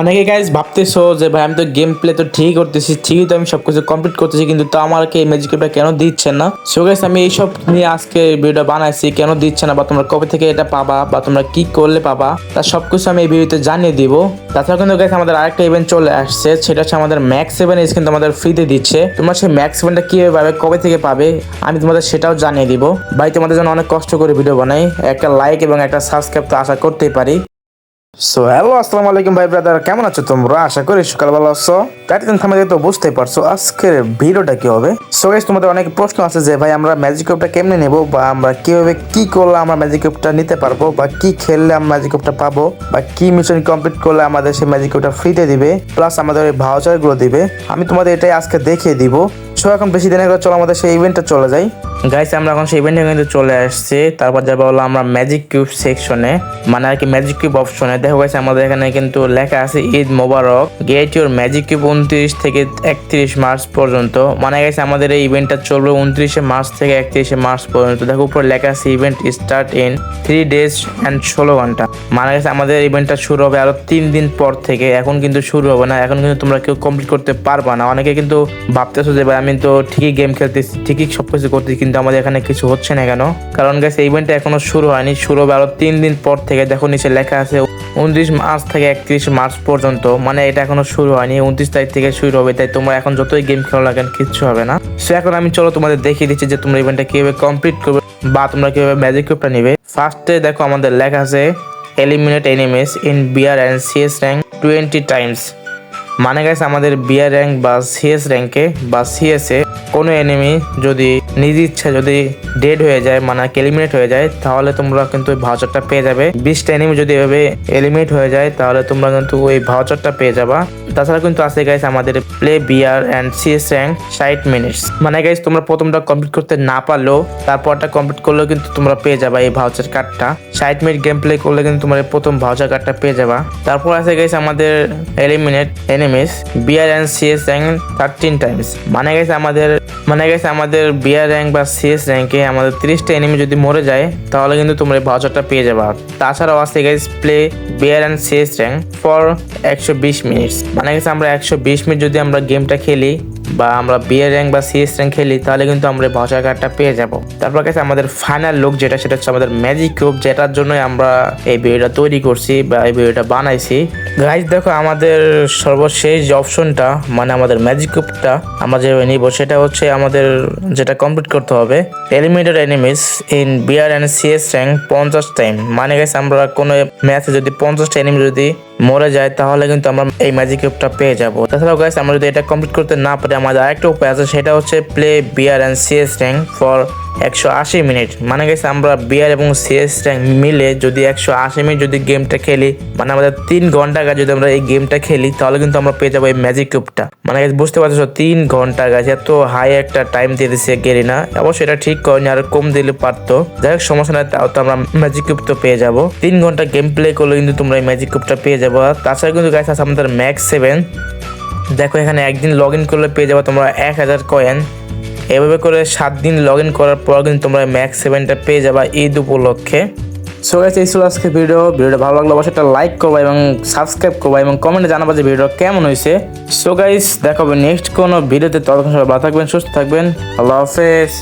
অনেকে গাইজ ভাবতেছো যে, ভাই, আমি তো গেম প্লে তো ঠিকই করতেছি, ঠিকই তো আমি সবকিছু কমপ্লিট করতেছি, কিন্তু তো আমাকে এই ম্যাজিক কিউবটা কেন দিচ্ছে না? সো গাইজ আমি এইসব নিয়ে আজকে ভিডিওটা বানাইছি, কেন দিচ্ছে না, বা তোমরা কবে থেকে এটা পাবা, বা তোমরা কি করলে পাবা তার সবকিছু আমি এই ভিডিওতে জানিয়ে দিব। তাছাড়া কিন্তু গাইজ আমাদের আরেকটা ইভেন্ট চলে আসছে, সেটা হচ্ছে আমাদের ম্যাক্স সেভেন এস কিন্তু আমাদের ফ্রিতে দিচ্ছে। তোমরা সেই ম্যাক্স সেভেনটা কীভাবে পাবে, কবে থেকে পাবে, আমি তোমাদের সেটাও জানিয়ে দিব। ভাই, তোমাদের জন্য অনেক কষ্ট করে ভিডিও বানাই, একটা লাইক এবং একটা সাবস্ক্রাইব তো আশা করতেই পারি। সো হ্যালো আসসালামু আলাইকুম, ভাই ব্রাদার কেমন আছো তোমরা? আশা করি সকাল ভালো আছো। টাইটেল থামে তো বুঝতেই পারছ আজকের ভিডিওটা কি হবে। সো গাইস তোমাদের অনেক প্রশ্ন আছে যে, ভাই, আমরা ম্যাজিক কিউবটা কেমনে নেব বা আমরা কীভাবে কি করলে আমরা ম্যাজিক কিউবটা নিতে পারব বা কি খেললে আমরা ম্যাজিক কিউবটা পাবো বা কি মিশন কমপ্লিট করলে আমাদের সেই ম্যাজিক কিউবটা ফ্রিতে দিবে প্লাস আমাদের ওই ভাউচারগুলো দিবে। আমি তোমাদের এটাই আজকে দেখিয়ে দিব। সো এখন বেশি দিনের করে চলো, আমাদের সেই ইভেন্টটা চলে যাই। গাইস আমরা এখন সেই ইভেন্টে কিন্তু চলে আসছি। তারপর যাব হলো আমরা ম্যাজিক কিউব সেকশনে মানে আর কি ম্যাজিক কিউব অপশনে দেখো গাইস আমাদের এখানে কিন্তু লেখা আছে ঈদ মোবারক। গেট ইউর ম্যাজিক কিউব উনত্রিশ থেকে একত্রিশ মার্চ পর্যন্ত। মানে গেছে আমাদের এই ইভেন্টটা চলবে উনত্রিশে মার্চ থেকে একত্রিশে মার্চ পর্যন্ত। দেখো, উপরে লেখা আছে event start in three days and ষোলো ঘণ্টা। মানে গেছে আমাদের ইভেন্টটা শুরু হবে আরও তিন দিন পর থেকে। এখন কিন্তু শুরু হবে না। এখন কিন্তু তোমরা কেউ কমপ্লিট করতে পারবা না। অনেকে কিন্তু ভাবতেছো যে আমি তো ঠিকই গেম খেলতেছি, ঠিকই সবকিছু করতেছি, কিন্তু আমাদের এখানে কিছু হচ্ছে না কেন? কারণ গেছে ইভেন্টটা এখনও শুরু হয়নি। শুরু হবে আরও তিন দিন পর থেকে। দেখো নিচে লেখা আছে, উনত্রিশ মার্চ থেকে একত্রিশ মার্চ পর্যন্ত। মানে এটা এখনও শুরু হয়নি, উনত্রিশ তারিখ থেকে শুরু হবে। তাই তোমরা এখন যতই গেম খেলো না কেন, কিচ্ছু হবে না। সো এখন আমি চলো তোমাদের দেখিয়ে দিচ্ছি যে তোমরা ইভেন্টটা কীভাবে কমপ্লিট করবে বা তোমরা কীভাবে ম্যাজিক কিউবটা নিবে। ফার্স্টে দেখো আমাদের লেখা আছে eliminate enemies in BR and CS rank twenty times মানে গেছে আমাদের বিয়ার র্যাঙ্ক বা সিএস র্যাঙ্কে বা সিএসে কোনো এনিমি যদি নিজ ইচ্ছা যদি ডেড হয়ে যায় মানে এলিমিনেট হয়ে যায়, তাহলে তোমরা কিন্তু ওই ভাউচারটা পেয়ে যাবে। বিশটা এনিমি যদি এভাবে এলিমিনেট হয়ে যায়, তাহলে তোমরা কিন্তু ওই ভাউচারটা পেয়ে যাবা। তাছাড়া কিন্তু আছে গাইস আমাদের play BR and CS rank ষাট মিনিটস মানে গাইস তোমরা প্রথমটা কমপ্লিট করতে না পারলেও, তারপরটা কমপ্লিট করলেও কিন্তু তোমরা পেয়ে যাবা এই ভাউচার কার্ডটা ষাট মিনিট গেম প্লে করলে কিন্তু তোমরা প্রথম ভাউচার কার্ডটা পেয়ে যাবা। তারপর আছে গাইস আমাদের eliminate enemies BR and CS rank thirteen times মানে গেছে আমাদের মানে গেছে আমাদের বিয়ার র্যাঙ্ক বা সিএস র্যাঙ্কে আমাদের তিরিশটা এনিমি যদি মরে যায়, তাহলে কিন্তু তোমরা এই ভাউচারটা পেয়ে যাবা। তাছাড়াও আছে guys play BR and CS rank for একশো বিশ মিনিটস মানে গেছে আমরা একশো বিশ মিনিট যদি আমরা গেমটা খেলি বা আমরা বিয়ার র্যাঙ্ক বা সিএস র্যাঙ্ক খেলি, তাহলে কিন্তু আমরা ভাউচার কার্ডটা পেয়ে যাব। তারপর কাছে আমাদের ফাইনাল লুক যেটা, সেটা হচ্ছে আমাদের ম্যাজিক কিউব যেটার জন্যই আমরা এই ভিডিওটা তৈরি করছি বা এই ভিডিওটা বানাইছি। গাইজ দেখো, আমাদের সর্বশেষ যে অপশনটা মানে আমাদের ম্যাজিক কিউবটা আমরা যে নিব, সেটা হচ্ছে আমাদের যেটা কমপ্লিট করতে হবে eliminated enemies in BR and CS rank পঞ্চাশ টাইম মানে গেছে আমরা কোনো ম্যাচে যদি পঞ্চাশটা এনিমি যদি মরে যায়, তাহলে কিন্তু আমরা এই ম্যাজিক কিউবটা পেয়ে যাব। তাছাড়াও গাইস আমরা যদি এটা কমপ্লিট করতে না পারি, আমাদের আরেকটা উপায় আছে, সেটা হচ্ছে play BR and CS rank for একশো আশি মিনিট। মানে গেছে আমরা বিয়ার এবং সিএস র্যাঙ্ক মিলে যদি একশো আশি মিনিট যদি গেমটা খেলি মানে আমাদের তিন ঘণ্টা আগে যদি আমরা এই গেমটা খেলি, তাহলে কিন্তু আমরা পেয়ে যাব এই ম্যাজিক কিউবটা মানে গেছে, বুঝতে পারছ, তিন ঘণ্টা গাছ এত হাই একটা টাইম দিয়ে দিচ্ছে গেরিনা। অবশ্যই এটা ঠিক করেনি, আর কম দিলে পারতো। যাই হোক, সমস্যা নাই, তাও তো আমরা ম্যাজিক কিউব তো পেয়ে যাব। তিন ঘণ্টা গেম প্লে করলে কিন্তু তোমরা এই ম্যাজিক কিউবটা পেয়ে যাব। তাছাড়া কিন্তু গাছ আছে আমাদের ম্যাক্স সেভেন দেখো, এখানে একদিন লগ ইন করলে পেয়ে যাব তোমরা এক হাজার কয়েন এভাবে করে সাত দিন লগ ইন করার পর কিন্তু তোমরা ম্যাক্স সেভেনটা পেয়ে যাবা ঈদ উপলক্ষে। সো গাইস এই ছিল আজকে ভিডিও ভিডিওটা ভালো লাগলে অবশ্যই একটা লাইক করবা এবং সাবস্ক্রাইব করবা এবং কমেন্টে জানাবা যে ভিডিও কেমন হয়েছে। সো গাইস দেখাবো নেক্সট কোনো ভিডিওতে ততক্ষণ সবাই ভালো থাকবেন, সুস্থ থাকবেন। আল্লাহ হাফেজ।